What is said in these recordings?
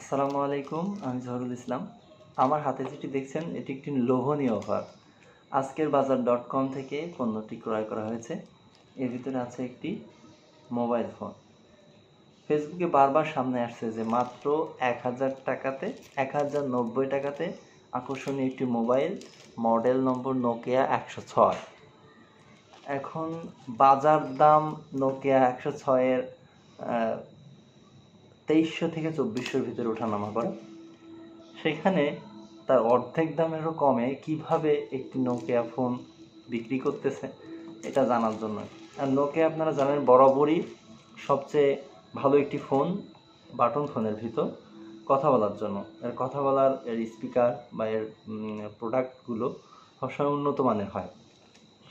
আসসালামু আলাইকুম, আমি জহরুল ইসলাম। আমার হাতে যেটি দেখছেন, এটি একটি লোভনীয় অফার। আজকের বাজার ডট কম থেকে পণ্যটি ক্রয় করা হয়েছে। এর ভিতরে আছে একটি মোবাইল ফোন। ফেসবুকে বারবার সামনে আসছে যে মাত্র এক হাজার টাকাতে, এক হাজার নব্বই টাকাতে আকর্ষণীয় একটি মোবাইল মডেল নম্বর নোকিয়া একশো ছয়। এখন বাজার দাম নোকিয়া একশো ছয়ের তেইশশো থেকে চব্বিশশোর ভিতরে ওঠানামা করে। সেখানে তার অর্ধেক দামেরও কমে কীভাবে একটি নোকিয়া ফোন বিক্রি করতেছে, এটা জানার জন্য। আর নোকিয়া আপনারা জানেন বরাবরই সবচেয়ে ভালো একটি ফোন বাটন ফোনের ভিতর কথা বলার জন্য। এর কথা বলার, এর স্পিকার বা এর প্রোডাক্টগুলো সবসময় উন্নত মানের হয়।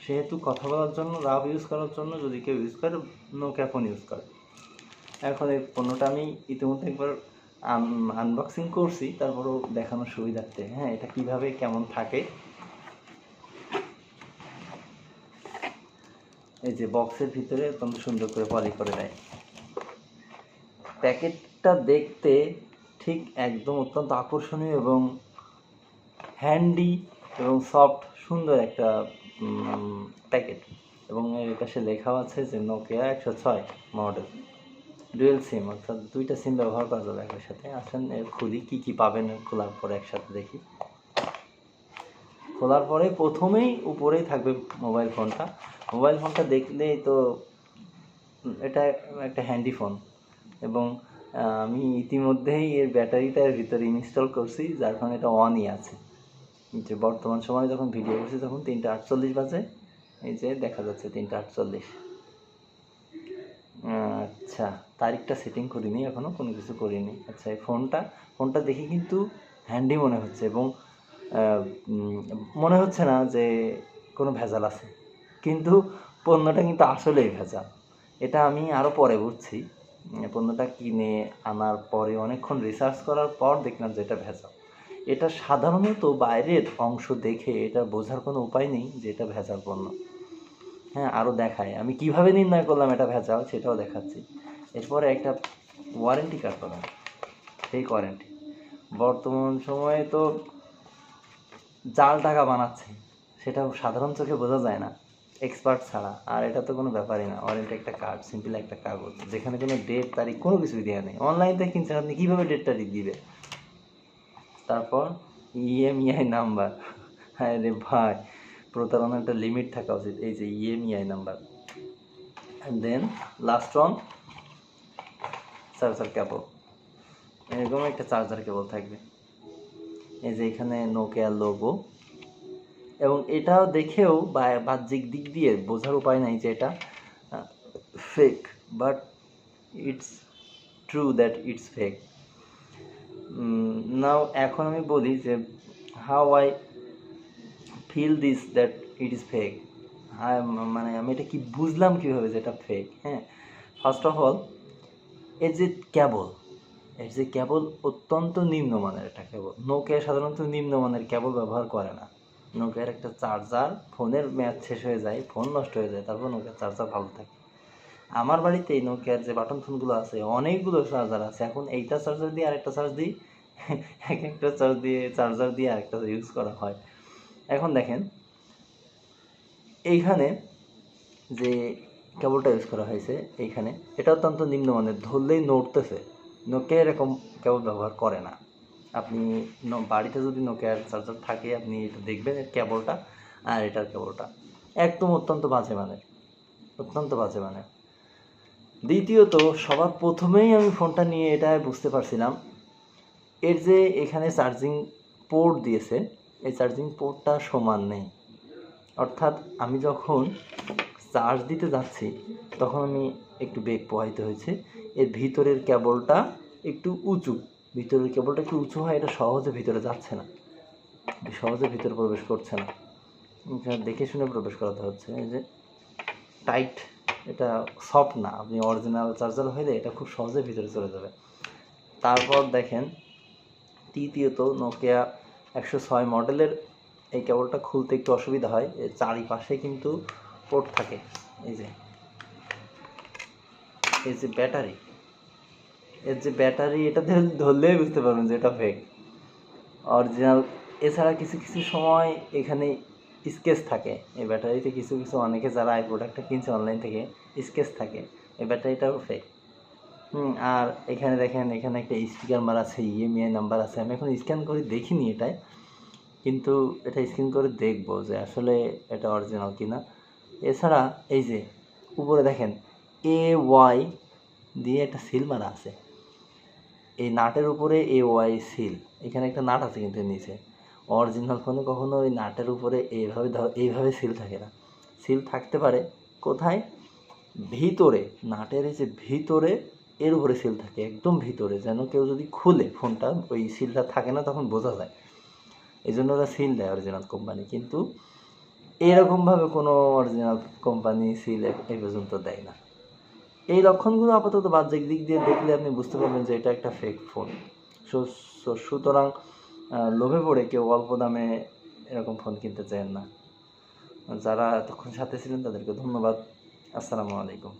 সেহেতু কথা বলার জন্য রাব ইউজ করার জন্য যদি কেউ ইউজ করে নোকিয়া ফোন ইউজ করে। এখন এই পণ্যটা আমি ইতিমধ্যে একবার আনবক্সিং করছি, তারপরেও দেখানোর সুবিধার্থে। হ্যাঁ এটা কীভাবে, কেমন থাকে? এই যে বক্সের ভিতরে অত্যন্ত সুন্দর করে পলি করে দেয় প্যাকেটটা দেখতে ঠিক একদম অত্যন্ত আকর্ষণীয় এবং হ্যান্ডি এবং সফট সুন্দর একটা প্যাকেট এবং এর পাশে লেখাও আছে যে নোকিয়া একশো ছয় মডেল ডুয়েল সিম অর্থাৎ দুইটা সিম ব্যবহার করা যাবে একই সাথে আসেন, এর খুলি, কী কী পাবেন খোলার পরে একসাথে দেখি। খোলার পরে প্রথমেই উপরেই থাকবে মোবাইল ফোনটা মোবাইল ফোনটা দেখলেই তো এটা একটা হ্যান্ডি ফোন এবং আমি ইতিমধ্যেই এর ব্যাটারিটা এর ভিতরে ইনস্টল করছি, যার কারণে এটা অনই আছে। যে বর্তমান সময়ে যখন ভিডিও করছি, তখন তিনটা আটচল্লিশ বাজে। এই যে দেখা যাচ্ছে তিনটা আটচল্লিশ। আচ্ছা তারিখটা সেটিং করিনি, এখনও কোনো কিছু করিনি। আচ্ছা এই ফোনটা ফোনটা দেখে কিন্তু হ্যান্ডি মনে হচ্ছে এবং মনে হচ্ছে না যে কোনো ভেজাল আছে। কিন্তু পণ্যটা কিন্তু আসলেই ভেজাল। এটা আমি আরও পরে বুঝছি। পণ্যটা কিনে আনার পরে অনেকক্ষণ রিসার্চ করার পর দেখলাম যে এটা ভেজাল। এটা সাধারণত বাইরের অংশ দেখে এটা বোঝার কোনো উপায় নেই যে এটা ভেজাল পণ্য। হ্যাঁ আরও দেখায়। আমি কীভাবে নির্ণয় করলাম এটা ভেজাল সেটাও দেখাচ্ছি। এরপরে একটা ওয়ারেন্টি কার্ড পাবেন। সেই ওয়ারেন্টি বর্তমান সময়ে তো জাল টাকা বানাচ্ছে, সেটা সাধারণ চোখে বোঝা যায় না। এক্সপার্ট ছাড়া, আর এটা তো কোনো ব্যাপারই না। ওয়ারেন্টি একটা কার্ড সিম্পল একটা কাগজ, যেখানে কোনো ডেট তারিখ, কোনো কিছুই দেওয়া নেই। অনলাইন থেকে কিনছেন আপনি, কীভাবে ডেট তারিখ দিবে তারপর ইএমইআই নাম্বার হ্যাঁ রে ভাই, প্রতারণার একটা লিমিট থাকা উচিত, এই যে IMEI number then last one charger cable. এরকম একটা চার্জার কেবল থাকবে। এই যে এখানে নোকিয়ার লোগো এবং এটাও দেখেও বা- বাহ্যিক দিক দিয়ে বোঝার উপায় নাই যে এটা fake but it's true that it's fake now এখন আমি বলি যে how I feel this that it is fake হ্যাঁ মানে আমি এটা কি বুঝলাম কীভাবে যে এটা ফেক হ্যাঁ ফার্স্ট অফ অল এর যে কেবল এর যে কেবল অত্যন্ত নিম্নমানের একটা কেবল নোকিয়া সাধারণত নিম্নমানের কেবল ব্যবহার করে না। নোকিয়ার একটা চার্জার ফোনের ম্যাচ শেষ হয়ে যায় ফোন নষ্ট হয়ে যায়, তারপর নোকিয়ার চার্জার ভালো থাকে। আমার বাড়িতে এই যে বাটন ফোনগুলো আছে, অনেকগুলো চার্জার আছে। এখন এইটা চার্জার দিয়ে আরেকটা চার্জ দিই, এক একটা চার্জ দিয়ে চার্জার দিয়ে আরেকটা ইউজ করা হয়। এখন দেখেন, এইখানে যে কেবলটা ইউজ করা হয়েছে এইখানে। এটা অত্যন্ত নিম্নমানের, ধরলেই নড়তেছে। নোকিয়া এরকম কেবল ব্যবহার করে না। আপনি বাড়িতে যদি নোকিয়ার চার্জার থাকে, আপনি এটা দেখবেন কেবলটা আর এটার কেবলটা। একদম অত্যন্ত বাজে মানের, অত্যন্ত বাজে মানের। দ্বিতীয়ত, সবার প্রথমেই আমি ফোনটা নিয়ে এটা বুঝতে পারছিলাম, এর যে এখানে চার্জিং পোর্ট দিয়েছে, এই চার্জিং পোর্টটা সমান নেই। অর্থাৎ আমি যখন চার্জ দিতে যাচ্ছি, তখন আমি একটু বেগ প্রবাহিত হয়েছে। এর ভিতরের কেবলটা একটু উঁচু। ভিতরের কেবলটা একটু উঁচু হয়, এটা সহজে ভিতরে যাচ্ছে না। সহজে ভিতরে প্রবেশ করছে না। দেখে শুনে প্রবেশ করাতে হচ্ছে। এই যে টাইট, এটা সফট না। আপনি অরিজিনাল চার্জার হইলে এটা খুব সহজে ভিতরে চলে যাবে। তারপর দেখেন, তৃতীয়ত নোকিয়া একশো ছয় মডেলের এই কেবলটা খুলতে একটু অসুবিধা হয়। চারিপাশে কিন্তু পোর্ট থাকে। এই যে এই যে ব্যাটারি এর যে ব্যাটারি এটা ধর- ধরলেই বুঝতে পারবেন যে এটা ফেক অরিজিনাল এছাড়া কিছু কিছু সময় এখানে স্কেচ থাকে। এই ব্যাটারিতে কিছু কিছু অনেকে যারা এই প্রোডাক্টটা কিনছে অনলাইন থেকে স্কেচ থাকে। এই ব্যাটারিটাও ফেক হুম, আর এখানে দেখেন, এখানে একটা স্পিকার মারা আছে ইএমআই নাম্বার আছে। আমি এখন স্ক্যান করে দেখিনি এটাই কিন্তু এটা স্ক্যান করে দেখব যে আসলে এটা অরিজিনাল কিনা। এছাড়া এই যে উপরে দেখেন এ ওয়াই দিয়ে একটা সিল মারা আছে। এই নাটের উপরে এ ওয়াই সিল এখানে একটা নাট আছে কিন্তু নিচে। অরিজিনাল ফোনে কখনো ওই নাটের উপরে এইভাবে এইভাবে সিল থাকে না। সিল থাকতে পারে কোথায়? ভিতরে। নাটের এই যে ভিতরে, এর উপরে সিল থাকে, একদম ভিতরে। যেন কেউ যদি খুলে ফোনটা, ওই সিলটা থাকে না, তখন বোঝা যায়। এই জন্য ওরা সিল দেয় অরিজিনাল কোম্পানি কিন্তু এরকমভাবে কোনো অরিজিনাল কোম্পানি সিল এই পর্যন্ত দেয় না। এই লক্ষণগুলো আপাতত বাহ্যিক দিক দিয়ে দেখলে আপনি বুঝতে পারবেন যে এটা একটা ফেক ফোন সুতরাং লোভে পড়ে কেউ অল্প দামে এরকম ফোন কিনতে চান না। যারা এতক্ষণ সাথে ছিলেন তাদেরকে ধন্যবাদ। আসসালামু আলাইকুম।